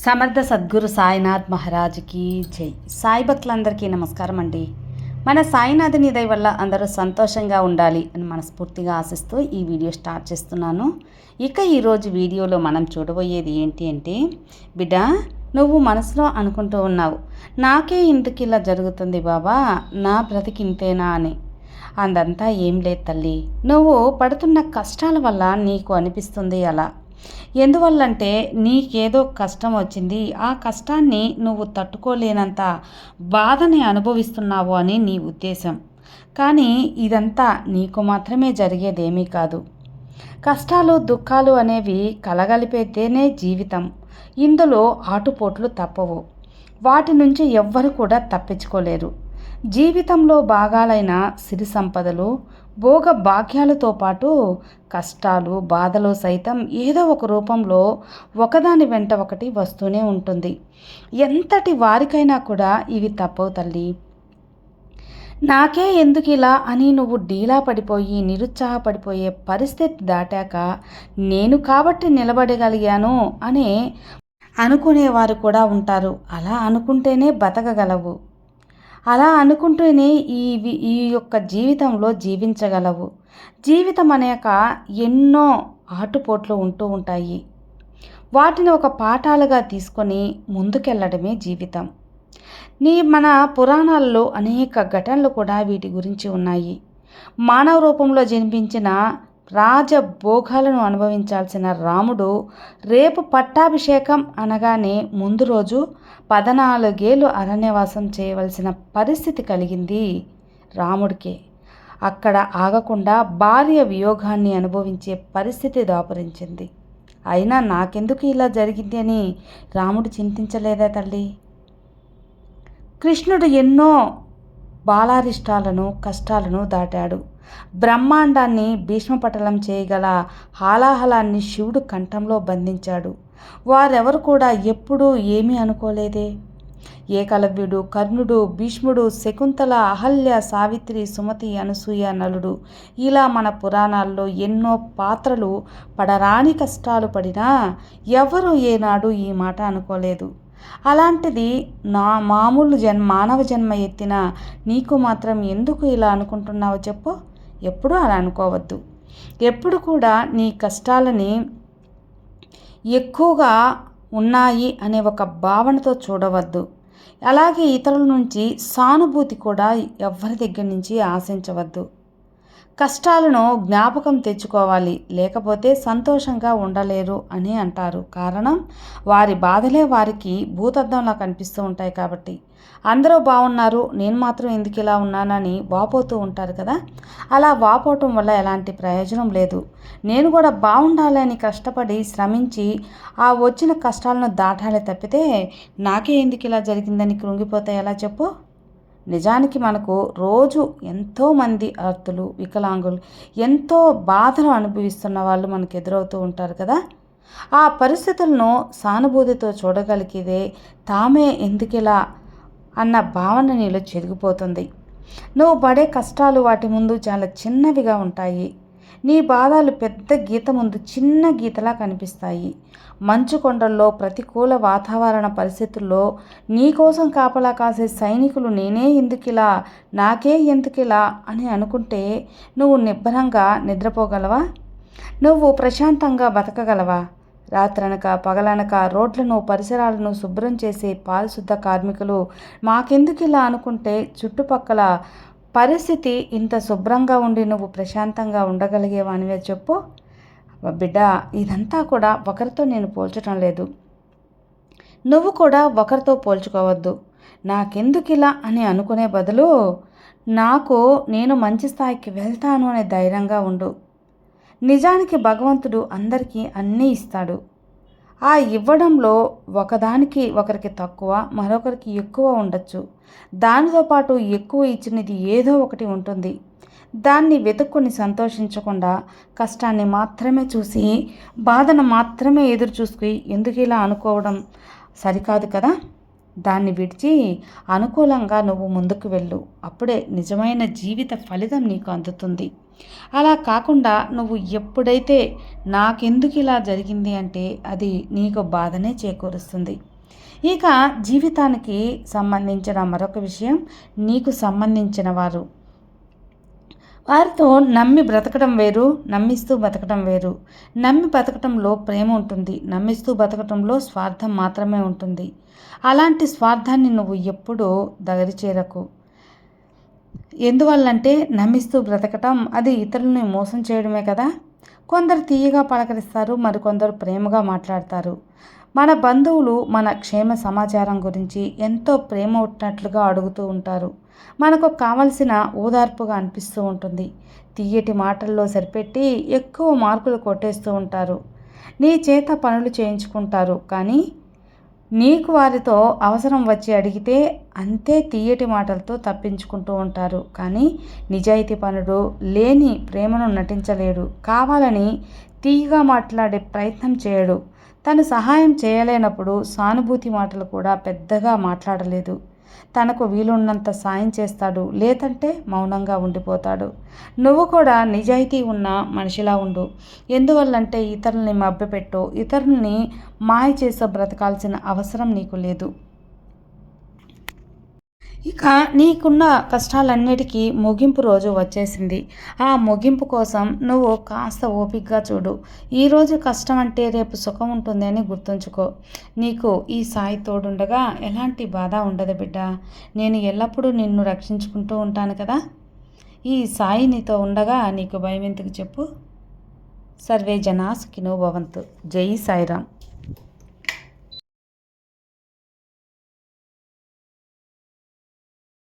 సమర్థ సద్గురు సాయినాథ్ మహారాజ్కి జై. సాయి భక్తులందరికీ నమస్కారం అండి. మన సాయినాథుని దయ వల్ల అందరూ సంతోషంగా ఉండాలి అని మనస్ఫూర్తిగా ఆశిస్తూ ఈ వీడియో స్టార్ట్ చేస్తున్నాను. ఇక ఈరోజు వీడియోలో మనం చూడబోయేది ఏంటి అంటే బిడ్డ నువ్వు మనసులో అనుకుంటూ ఉన్నావు. నాకే ఇంటికి ఇలా జరుగుతుంది బాబా నా బ్రతికి ఇంతేనా అని. అదంతా ఏం లేదు తల్లి. నువ్వు పడుతున్న కష్టాల వల్ల నీకు అనిపిస్తుంది అలా. ఎందువల్లంటే నీకేదో కష్టం వచ్చింది ఆ కష్టాన్ని నువ్వు తట్టుకోలేనంత బాధని అనుభవిస్తున్నావు అని నీ ఉద్దేశం. కానీ ఇదంతా నీకు మాత్రమే జరిగేదేమీ కాదు. కష్టాలు దుఃఖాలు అనేవి కలగలిపేదేనే జీవితం. ఇందులో ఆటుపోట్లు తప్పవు. వాటి నుంచి ఎవ్వరు కూడా తప్పించుకోలేరు. జీవితంలో భాగాలైన సిరి సంపదలు భోగ భాగ్యాలతో పాటు కష్టాలు బాధలు సైతం ఏదో ఒక రూపంలో ఒకదాని వెంట ఒకటి వస్తూనే ఉంటుంది. ఎంతటి వారికైనా కూడా ఇవి తప్పవు తల్లి. నాకే ఎందుకు ఇలా అని నువ్వు డీలా పడిపోయి నిరుత్సాహపడిపోయే పరిస్థితి దాటాక నేను కాబట్టి నిలబడగలిగాను అనే అనుకునేవారు కూడా ఉంటారు. అలా అనుకుంటేనే బతకగలవు. అలా అనుకుంటూనే ఈ ఈ యొక్క జీవితంలో జీవించగలవు. జీవితం అనేక ఎన్నో ఆటుపోట్లు ఉంటూ ఉంటాయి. వాటిని ఒక పాఠాలుగా తీసుకొని ముందుకెళ్ళడమే జీవితం. నీ మన పురాణాల్లో అనేక ఘటనలు కూడా వీటి గురించి ఉన్నాయి. మానవ రూపంలో జన్మించిన రాజభోగాలను అనుభవించాల్సిన రాముడు రేపు పట్టాభిషేకం అనగానే ముందు రోజు పద్నాలుగేళ్ళు అరణ్యవాసం చేయవలసిన పరిస్థితి కలిగింది రాముడికి. అక్కడ ఆగకుండా భార్య వియోగాన్ని అనుభవించే పరిస్థితి దాపురించింది. అయినా నాకెందుకు ఇలా జరిగింది అని రాముడు చింతించలేదా తల్లి? కృష్ణుడు ఎన్నో బాలారిష్టాలను కష్టాలను దాటాడు. బ్రహ్మాండాన్ని భీష్మపటలం చేయగల హాలాహలాన్ని శివుడు కంఠంలో బంధించాడు. వారెవరు కూడా ఎప్పుడూ ఏమీ అనుకోలేదే. ఏకలవ్యుడు కర్ణుడు భీష్ముడు శకుంతల అహల్య సావిత్రి సుమతి అనసూయ నలుడు. ఇలా మన పురాణాల్లో ఎన్నో పాత్రలు పడరాని కష్టాలు పడినా ఎవరు ఏనాడు ఈ మాట అనుకోలేదు. అలాంటిది నా మామూలు జన్మ మానవ జన్మ ఎత్తిన నీకు మాత్రం ఎందుకు ఇలా అనుకుంటున్నావో చెప్పు. ఎప్పుడూ అలా అనుకోవద్దు. ఎప్పుడు కూడా నీ కష్టాలని ఎక్కువగా ఉన్నాయి అనే ఒక భావనతో చూడవద్దు. అలాగే ఇతరుల నుంచి సానుభూతి కూడా ఎవరి దగ్గర నుంచి ఆశించవద్దు. కష్టాలను జ్ఞాపకం తెచ్చుకోవాలి లేకపోతే సంతోషంగా ఉండలేరు అని అంటారు. కారణం? వారి బాధలే వారికి భూతద్దంలా కనిపిస్తూ ఉంటాయి కాబట్టి. అందరూ బాగున్నారు నేను మాత్రం ఎందుకు ఇలా ఉన్నానని వాపోతూ ఉంటారు కదా? అలా వాపోవటం వల్ల ఎలాంటి ప్రయోజనం లేదు. నేను కూడా బాగుండాలని కష్టపడి శ్రమించి ఆ వచ్చిన కష్టాలను దాటాలి తప్పితే నాకే ఎందుకు ఇలా జరిగిందని కృంగిపోతే ఎలా చెప్పు? నిజానికి మనకు రోజు ఎంతోమంది అర్థులు వికలాంగులు ఎంతో బాధలు అనుభవిస్తున్న వాళ్ళు మనకు ఎదురవుతూ ఉంటారు కదా? ఆ పరిస్థితులను సానుభూతితో చూడగలిగితే తామే ఎందుకిలా అన్న భావన నీలో చెరిగిపోతుంది నువ్వు పడే కష్టాలు వాటి ముందు చాలా చిన్నవిగా ఉంటాయి. నీ బాధలు పెద్ద గీత ముందు చిన్న గీతలా కనిపిస్తాయి. మంచు కొండల్లో ప్రతికూల వాతావరణ పరిస్థితుల్లో నీకోసం కాపలా కాసే సైనికులు నేనే ఎందుకిలా నాకే ఎందుకిలా అని అనుకుంటే నువ్వు నిబ్బరంగా నిద్రపోగలవా? నువ్వు ప్రశాంతంగా బతకగలవా? రాత్రనక పగలనక రోడ్లను పరిసరాలను శుభ్రం చేసే పారిశుద్ధ కార్మికులు మాకెందుకు ఇలా అనుకుంటే చుట్టుపక్కల పరిస్థితి ఇంత శుభ్రంగా ఉండి నువ్వు ప్రశాంతంగా ఉండగలిగేవానివే చెప్పు. బిడ్డ ఇదంతా కూడా ఒకరితో నేను పోల్చడం లేదు. నువ్వు కూడా ఒకరితో పోల్చుకోవద్దు. నాకెందుకు ఇలా అని అనుకునే బదులు నాకు నేను మంచి స్థాయికి వెళ్తాను అనే ధైర్యంగా ఉండు. నిజానికి భగవంతుడు అందరికీ అన్నీ ఇస్తాడు. ఆ ఇవ్వడంలో ఒకదానికి ఒకరికి తక్కువ మరొకరికి ఎక్కువ ఉండొచ్చు. దానితో పాటు ఎక్కువ ఇచ్చినది ఏదో ఒకటి ఉంటుంది. దాన్ని వెతుక్కుని సంతోషించకుండా కష్టాన్ని మాత్రమే చూసి బాధను మాత్రమే ఎదురు చూసుకుని ఎందుకు ఇలా అనుకోవడం సరికాదు కదా? దాన్ని విడిచి అనుకూలంగా నువ్వు ముందుకు వెళ్ళు. అప్పుడే నిజమైన జీవిత ఫలితం నీకు అందుతుంది. అలా కాకుండా నువ్వు ఎప్పుడైతే నాకెందుకు ఇలా జరిగింది అంటే అది నీకు బాధనే చేకూరుస్తుంది. ఇక జీవితానికి సంబంధించిన మరొక విషయం నీకు సంబంధించిన వారు. వారితో నమ్మి బ్రతకడం వేరు నమ్మిస్తూ బతకడం వేరు. నమ్మి బతకడంలో ప్రేమ ఉంటుంది నమ్మిస్తూ బతకడంలో స్వార్థం మాత్రమే ఉంటుంది. అలాంటి స్వార్థాన్ని నువ్వు ఎప్పుడూ దగరి చేరకు. ఎందువల్లంటే నమ్మిస్తూ బ్రతకటం అది ఇతరులని మోసం చేయడమే కదా. కొందరు తీయగా పలకరిస్తారు మరికొందరు ప్రేమగా మాట్లాడతారు. మన బంధువులు మన క్షేమ సమాచారం గురించి ఎంతో ప్రేమ ఉన్నట్లుగా అడుగుతూ ఉంటారు. మనకు కావలసిన ఓదార్పుగా అనిపిస్తూ ఉంటుంది. తీయటి మాటల్లో సరిపెట్టి ఎక్కువ మార్కులు కొట్టేస్తూ ఉంటారు. నీ చేత పనులు చేయించుకుంటారు కానీ నీకు వారితో అవసరం వచ్చి అడిగితే అంతే తీయటి మాటలతో తప్పించుకుంటూ ఉంటారు. కానీ నిజాయితీ పనుడు లేని ప్రేమను నటించలేడు. కావాలని తీయగా మాట్లాడే ప్రయత్నం చేయడు. తను సహాయం చేయలేనప్పుడు సానుభూతి మాటలు కూడా పెద్దగా మాట్లాడలేదు. తనకు వీలున్నంత సాయం చేస్తాడు లేదంటే మౌనంగా ఉండిపోతాడు. నువ్వు కూడా నిజాయితీ ఉన్న మనిషిలా ఉండు. ఎందువల్లంటే ఇతరుల్ని మభ్యపెట్టో ఇతరుల్ని మాయ చేసో బ్రతకాల్సిన అవసరం నీకు లేదు. ఇక నీకున్న కష్టాలన్నిటికీ ముగింపు రోజు వచ్చేసింది. ఆ ముగింపు కోసం నువ్వు కాస్త ఓపికగా చూడు. ఈరోజు కష్టం అంటే రేపు సుఖం ఉంటుంది అని గుర్తుంచుకో. నీకు ఈ సాయి తోడుండగా ఎలాంటి బాధ ఉండదు బిడ్డ. నేను ఎల్లప్పుడూ నిన్ను రక్షించుకుంటూ ఉంటాను కదా. ఈ సాయి నీతో ఉండగా నీకు భయం ఎందుకు చెప్పు? సర్వే జనా సుఖినో భవంతు. జై సాయిరామ్.